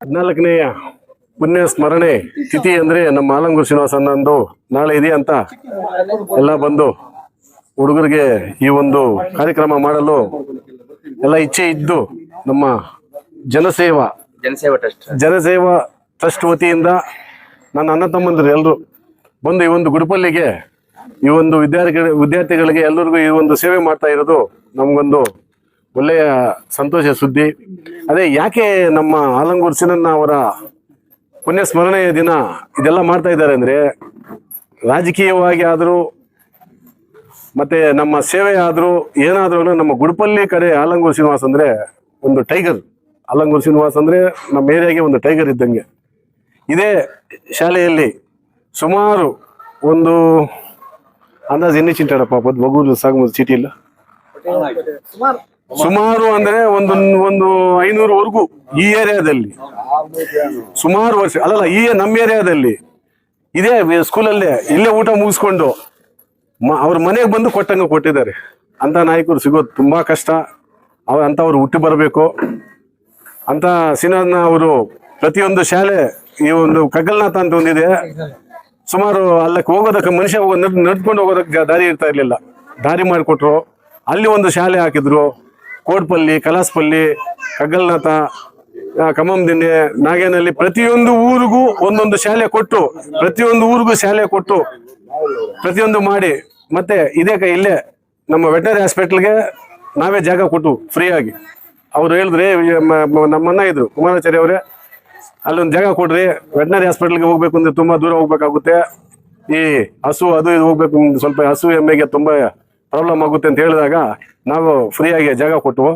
ಹದಿನಾಲ್ಕನೆಯ ಪುಣ್ಯ ಸ್ಮರಣೆ ತಿಥಿ ಅಂದ್ರೆ ನಮ್ಮ ಆಲಂಗೂರು ಶ್ರೀನಿವಾಸನಂದು ನಾಳೆ ಇದೆ ಅಂತ ಎಲ್ಲ ಬಂದು ಹುಡುಗರಿಗೆ ಈ ಒಂದು ಕಾರ್ಯಕ್ರಮ ಮಾಡಲು ಎಲ್ಲ ಇಚ್ಛೆ ಇದ್ದು ನಮ್ಮ ಜನಸೇವಾ ಜನಸೇವಾ ಟ್ರಸ್ಟ್. ಜನಸೇವಾ ಟ್ರಸ್ಟ್ ವತಿಯಿಂದ ನನ್ನ ಅಣ್ಣ ತಮ್ಮಂದಿರು ಎಲ್ಲರೂ ಬಂದು ಈ ಒಂದು ಗುಡುಪಲ್ಲಿಗೆ ಈ ಒಂದು ವಿದ್ಯಾರ್ಥಿಗಳ ವಿದ್ಯಾರ್ಥಿಗಳಿಗೆ ಎಲ್ಲರಿಗೂ ಈ ಒಂದು ಸೇವೆ ಮಾಡ್ತಾ ಇರೋದು ನಮಗೊಂದು ಒಳ್ಳೆಯ ಸಂತೋಷ ಸುದ್ದಿ. ಅದೇ ಯಾಕೆ ನಮ್ಮ ಆಲಂಗೂರು ಸಿನನ್ನ ಅವರ ಪುಣ್ಯ ಸ್ಮರಣೆಯ ದಿನ ಇದೆಲ್ಲ ಮಾಡ್ತಾ ಇದ್ದಾರೆ ಅಂದರೆ ರಾಜಕೀಯವಾಗಿ ಆದರೂ ಮತ್ತೆ ನಮ್ಮ ಸೇವೆ ಆದರೂ ಏನಾದರೂ ನಮ್ಮ ಗುಡಪಲ್ಲಿ ಕಡೆ ಆಲಂಗೂರು ಶ್ರೀನಿವಾಸ್ ಅಂದರೆ ಒಂದು ಟೈಗರ್. ಆಲಂಗೂರು ಶ್ರೀನಿವಾಸ್ ಅಂದರೆ ನಮ್ಮ ಏರಿಯಾಗೆ ಒಂದು ಟೈಗರ್ ಇದ್ದಂಗೆ. ಇದೇ ಶಾಲೆಯಲ್ಲಿ ಸುಮಾರು ಒಂದು ಅಂದಾಜು ಎಣ್ಣೆ ಚಿಂತಾಡಪ್ಪ ಮಗು ಸಾಗು ಚೀಟಿ ಇಲ್ಲ ಸುಮಾರು ಅಂದ್ರೆ ಒಂದು ಒಂದು ಐನೂರವರೆಗೂ ಈ ಏರಿಯಾದಲ್ಲಿ. ಸುಮಾರು ವರ್ಷ, ಅಲ್ಲಲ್ಲ, ಈ ನಮ್ಮ ಏರಿಯಾದಲ್ಲಿ. ಇದೇ ಸ್ಕೂಲಲ್ಲೇ ಇಲ್ಲೇ ಊಟ ಮುಗಿಸ್ಕೊಂಡು ಅವ್ರ ಮನೆಗೆ ಬಂದು ಕೊಟ್ಟಂಗೆ ಕೊಟ್ಟಿದ್ದಾರೆ. ಅಂತ ನಾಯಕರು ಸಿಗೋದು ತುಂಬಾ ಕಷ್ಟ. ಅವ್ರ ಅಂಥವ್ರು ಹುಟ್ಟಿ ಬರಬೇಕು. ಅಂತ ಸಿನ ಅವರು ಪ್ರತಿಯೊಂದು ಶಾಲೆ ಈ ಒಂದು ಕಗ್ಗಲ್ನಾಥ ಅಂತ ಒಂದಿದೆ. ಸುಮಾರು ಅಲ್ಲಕ್ಕೆ ಹೋಗೋದಕ್ಕೆ ಮನುಷ್ಯ ನಡ್ಕೊಂಡು ಹೋಗೋದಕ್ಕೆ ದಾರಿ ಇರ್ತಾ ಇರಲಿಲ್ಲ. ದಾರಿ ಮಾಡಿಕೊಟ್ರು. ಅಲ್ಲಿ ಒಂದು ಶಾಲೆ ಹಾಕಿದ್ರು. ಕೋಡ್ಪಲ್ಲಿ, ಕಲಾಸ್ಪಲ್ಲಿ, ಕಗ್ಗಲ್ನಾಥ ಕಮಂದಿಣ್ಣೆ ನಾಗೇನಹಳ್ಳಿ ನಾಗೇನಲ್ಲಿ ಪ್ರತಿಯೊಂದು ಊರಿಗೂ ಒಂದೊಂದು ಶಾಲೆ ಕೊಟ್ಟು, ಪ್ರತಿಯೊಂದು ಊರಿಗೂ ಶಾಲೆ ಕೊಟ್ಟು, ಪ್ರತಿಯೊಂದು ಮಾಡಿ, ಮತ್ತೆ ಇದೇ ಕೈ, ಇಲ್ಲೇ ನಮ್ಮ ವೆಟನರಿ ಹಾಸ್ಪಿಟ್ಲ್ಗೆ ನಾವೇ ಜಾಗ ಕೊಟ್ಟು ಫ್ರೀಯಾಗಿ. ಅವ್ರು ಹೇಳಿದ್ರೆ ನಮ್ಮನ್ನ ಇದ್ರು, ಕುಮಾರಾಚಾರ್ಯ ಅವರೇ, ಅಲ್ಲೊಂದು ಜಾಗ ಕೊಡ್ರಿ, ವೆಟನರಿ ಹಾಸ್ಪಿಟಲ್ಗೆ ಹೋಗ್ಬೇಕು ಅಂದ್ರೆ ತುಂಬಾ ದೂರ ಹೋಗ್ಬೇಕಾಗುತ್ತೆ. ಈ ಹಸು, ಅದು, ಇದು ಹೋಗ್ಬೇಕು ಸ್ವಲ್ಪ ಹಸು ಎಮ್ಮೆಗೆ ತುಂಬಾ ಪ್ರಾಬ್ಲಮ್ ಆಗುತ್ತೆ ಅಂತ ಹೇಳಿದಾಗ ನಾವು ಫ್ರೀಯಾಗಿ ಜಾಗ ಕೊಟ್ಟು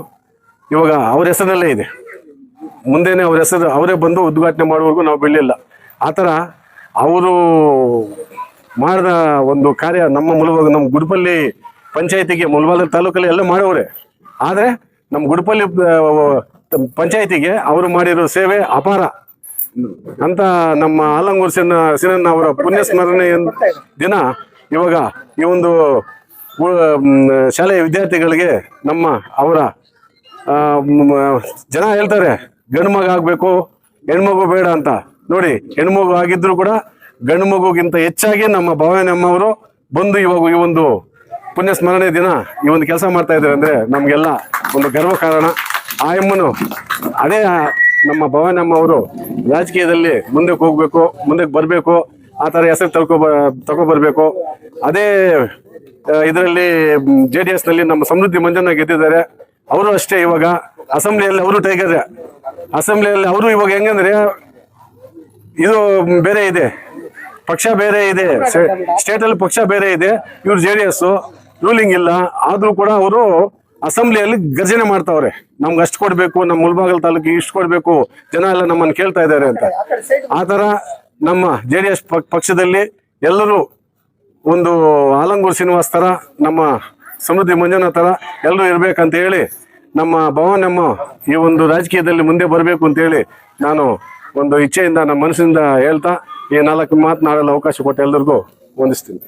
ಇವಾಗ ಅವ್ರ ಹೆಸರಲ್ಲೇ ಇದೆ. ಮುಂದೆನೆ ಅವ್ರ ಹೆಸರು ಅವರೇ ಬಂದು ಉದ್ಘಾಟನೆ ಮಾಡುವವರೆಗೂ ನಾವು ಬೀಳಲಿಲ್ಲ. ಆ ಥರ ಅವರು ಮಾಡಿದ ಒಂದು ಕಾರ್ಯ ನಮ್ಮ ಮುಳುವಾಗ ನಮ್ಮ ಗುಡುಪಲ್ಲಿ ಪಂಚಾಯತಿಗೆ ಮುಳಬಾಲ ತಾಲೂಕಲ್ಲಿ ಎಲ್ಲ ಮಾಡೋರೆ ಆದರೆ ನಮ್ಮ ಗುಡುಪಲ್ಲಿ ಪಂಚಾಯತಿಗೆ ಅವರು ಮಾಡಿರೋ ಸೇವೆ ಅಪಾರ. ಅಂತ ನಮ್ಮ ಆಲಂಗೂರು ಸಿನ್ನ ಸಿನನ್ನ ಅವರ ಪುಣ್ಯ ಸ್ಮರಣೆ ದಿನ ಇವಾಗ ಈ ಒಂದು ಶಾಲೆಯ ವಿದ್ಯಾರ್ಥಿಗಳಿಗೆ ನಮ್ಮ ಅವರ ಜನ ಹೇಳ್ತಾರೆ ಗಂಡು ಮಗ ಆಗಬೇಕು, ಹೆಣ್ಮಗು ಬೇಡ ಅಂತ. ನೋಡಿ, ಹೆಣ್ಮಗು ಆಗಿದ್ರು ಕೂಡ ಗಂಡು ಮಗುಗಿಂತ ಹೆಚ್ಚಾಗಿ ನಮ್ಮ ಭಾವನಮ್ಮವರು ಬಂದು ಇವಾಗ ಈ ಒಂದು ಪುಣ್ಯ ಸ್ಮರಣೆ ದಿನ ಈ ಒಂದು ಕೆಲಸ ಮಾಡ್ತಾ ಇದ್ದಾರೆ ಅಂದ್ರೆ ನಮಗೆಲ್ಲ ಒಂದು ಗರ್ವ ಕಾರಣ. ಆ ಎಮ್ಮನು ಅದೇ ನಮ್ಮ ಭವಾನಮ್ಮ ಅವರು ರಾಜಕೀಯದಲ್ಲಿ ಮುಂದಕ್ಕೆ ಹೋಗಬೇಕು, ಮುಂದಕ್ಕೆ ಬರಬೇಕು, ಆ ಥರ ಹೆಸರು ತಳ್ಕೊ ತಗೊಬರ್ಬೇಕು ಬರಬೇಕು. ಅದೇ ಇದರಲ್ಲಿ ಜೆ ಡಿ ಎಸ್ನಲ್ಲಿ ನಮ್ಮ ಸಮೃದ್ಧಿ ಮಂಜನ್ನ ಗೆದ್ದಿದ್ದಾರೆ. ಅವರು ಅಷ್ಟೇ ಇವಾಗ. ಅಸೆಂಬ್ಲಿಯಲ್ಲಿ ಅವರು ಟೈಗರ್ ಅಸೆಂಬ್ಲಿಯಲ್ಲಿ ಅವರು ಇವಾಗ ಹೆಂಗಂದ್ರೆ, ಇದು ಬೇರೆ ಇದೆ. ಪಕ್ಷ ಬೇರೆ ಇದೆ. ಸ್ಟೇಟ್ ಅಲ್ಲಿ ಪಕ್ಷ ಬೇರೆ ಇದೆ. ಇವ್ರು ಜೆ ಡಿ ಎಸ್ ರೂಲಿಂಗ್ ಇಲ್ಲ. ಆದ್ರೂ ಕೂಡ ಅವರು ಅಸೆಂಬ್ಲಿಯಲ್ಲಿ ಗರ್ಜನೆ ಮಾಡ್ತಾವ್ರೆ. ನಮ್ಗೆ ಅಷ್ಟು ಕೊಡ್ಬೇಕು ನಮ್ಮ ಮುಲ್ಬಾಗಲ್ ತಾಲೂಕಿಗೆ ಇಷ್ಟು ಕೊಡ್ಬೇಕು. ಜನ ಎಲ್ಲ ನಮ್ಮನ್ನು ಕೇಳ್ತಾ ಇದ್ದಾರೆ ಅಂತ. ಆ ಥರ ನಮ್ಮ ಜೆ ಡಿ ಎಸ್ ಪಕ್ಷದಲ್ಲಿ ಎಲ್ಲರೂ ಒಂದು ಆಲಂಗೂರು ಶ್ರೀನಿವಾಸ್ ತರ, ನಮ್ಮ ಸಮೃದ್ಧಿ ಮಂಜನ ಥರ ಎಲ್ಲರೂ ಇರಬೇಕಂತ ಹೇಳಿ ನಮ್ಮ ಭವನಮ್ಮ ಈ ಒಂದು ರಾಜಕೀಯದಲ್ಲಿ ಮುಂದೆ ಬರಬೇಕು ಅಂತ ಹೇಳಿ ನಾನು ಒಂದು ಇಚ್ಛೆಯಿಂದ, ನಮ್ಮ ಮನಸ್ಸಿಂದ ಹೇಳ್ತಾ ಈ ನಾಲ್ಕು ಮಾತನಾಡಲು ಅವಕಾಶ ಕೊಟ್ಟು ಎಲ್ಲರಿಗೂ ವಂದಿಸ್ತೀನಿ.